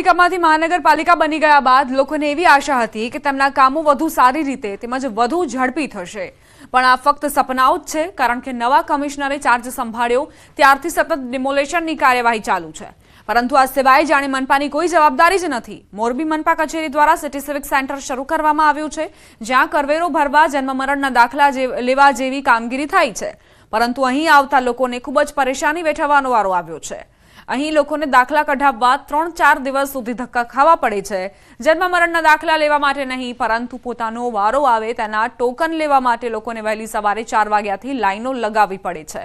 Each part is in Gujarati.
પાલિકામાંથી મહાનગરપાલિકા બની ગયા બાદ લોકોને એવી આશા હતી કે તેમના કામો વધુ સારી રીતે તેમજ વધુ ઝડપી થશે. પણ આ ફક્ત સપનાઓ જ છે, કારણ કે નવા કમિશનરે ચાર્જ સંભાળ્યો, ત્યારથી સતત ડિમોલેશનની કાર્યવાહી ચાલુ છે. પરંતુ આ સિવાય જાણે મનપાની કોઈ જવાબદારી જ નથી. મોરબી મનપા કચેરી દ્વારા સિટી સિવિક સેન્ટર શરૂ કરવામાં આવ્યું છે, જ્યાં કરવેરો ભરવા જન્મ મરણના દાખલા લેવા જેવી કામગીરી થાય છે. પરંતુ અહીં આવતા લોકોને ખૂબ જ પરેશાની વેઠવાનો વારો આવ્યો છે. અહીં લોકોને દાખલા કઢાવવા ત્રણ ચાર દિવસ સુધી ધક્કા ખાવા પડે છે. જન્મ મરણના દાખલા લેવા માટે નહીં, પરંતુ પોતાનો વારો આવે તેના ટોકન લેવા માટે લોકોને વહેલી સવારે ચાર વાગ્યાથી લાઈનો લગાવવી પડે છે.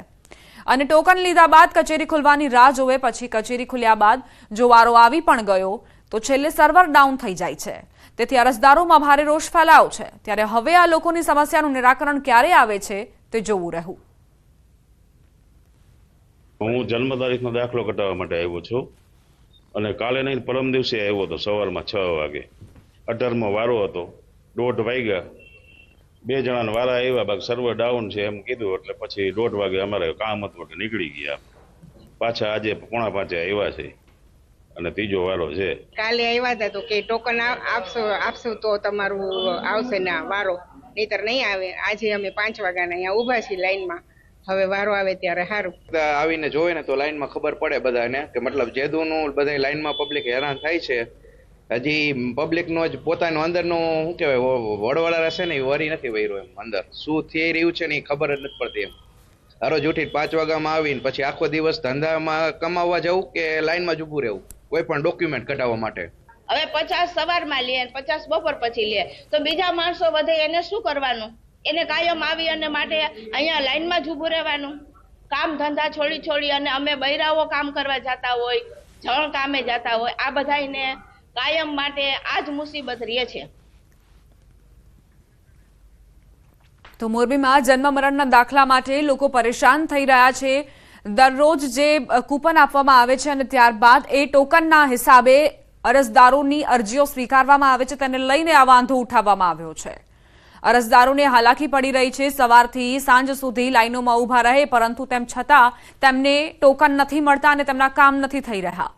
અને ટોકન લીધા બાદ કચેરી ખુલવાની રાહ જોવે, પછી કચેરી ખુલ્યા બાદ જો વારો આવી પણ ગયો, તો છેલ્લે સર્વર ડાઉન થઈ જાય છે. તેથી અરજદારોમાં ભારે રોષ ફેલાયો છે. ત્યારે હવે આ લોકોની સમસ્યાનું નિરાકરણ ક્યારે આવે છે, તે જોવું રહ્યું. હું જન્મ તારીખનો દાખલો કટાવવા માટે આવ્યો છું. અને કાલે નહીં, પરમ દિવસે આવ્યો હતો, સવારમાં છ વાગે. અઢારમો વારો હતો. દોઢ વાગ્યા. બે જણાના વારા આવ્યા, બાકી સર્વર ડાઉન છે એમ કીધું, એટલે પછી દોઢ વાગે અમારે કામ હતું, એટલે નીકળી ગયા. પાછા આજે પોણા પાંચે આવ્યા છે. અને ત્રીજો વારો છે. કાલે આવ્યા હતા તો કે ટોકન આપશો આપશો તો તમારું આવશે ના વારો. નહીતર નહીં આવે. આજે અમે પાંચ વાગ્યાના અહીંયા ઊભા છીએ લાઈનમાં. હવે વારો આવે ત્યારે સારું આવીને જોવે ને તો લાઈનમાં ખબર પડે બધાને કે મતલબ જેદુનું બધા લાઈનમાં પબ્લિક હેરાન થાય છે. હજી પબ્લિકનો જ પોતાનું અંદરનું શું કહેવાય વડવાળા રહેશે ને એ વરી નથી વહી એમ અંદર. શું થઈ રહ્યું છે ને એ ખબર જ નથી પડતી એમ. હરોજ ઉઠી પાંચ વાગ્યામાં આવીને પછી આખો દિવસ ધંધામાં કમાવા જવું કે લાઈનમાં જ ઊભું રહેવું? કોઈ પણ ડોક્યુમેન્ટ કઢાવવા માટે. હવે પચાસ સવારમાં લે પચાસ બપોર પછી લે. તો બીજા માણસો વધે એને શું કરવાનું? એને કાયમ આવી અને માટે અહીંયા લાઈનમાં જ ઊભું રહેવાનું. કામ ધંધા છોડી છોડી અને અમે બૈરાઓ કામ કરવા જતા હોય, જણ કામે જતા હોય, આ બધાને કાયમ માટે આ જ મુસીબત રહે છે. તો મોરબીમાં જન્મ મરણના દાખલા માટે લોકો પરેશાન થઈ રહ્યા છે. દરરોજ જે કૂપન આપવામાં આવે છે અને ત્યારબાદ એ ટોકનના હિસાબે અરજદારોની અરજીઓ સ્વીકારવામાં આવે છે. તેને લઈને આ વાંધો ઉઠાવવામાં આવ્યો છે. અરજદારોને હાલાકી પડી રહી છે. સવારથી સાંજ સુધી લાઈનોમાં ઊભા રહે, પરંતુ તેમ છતાં તેમને ટોકન નથી મળતા અને તેમના કામ નથી થઈ રહ્યા.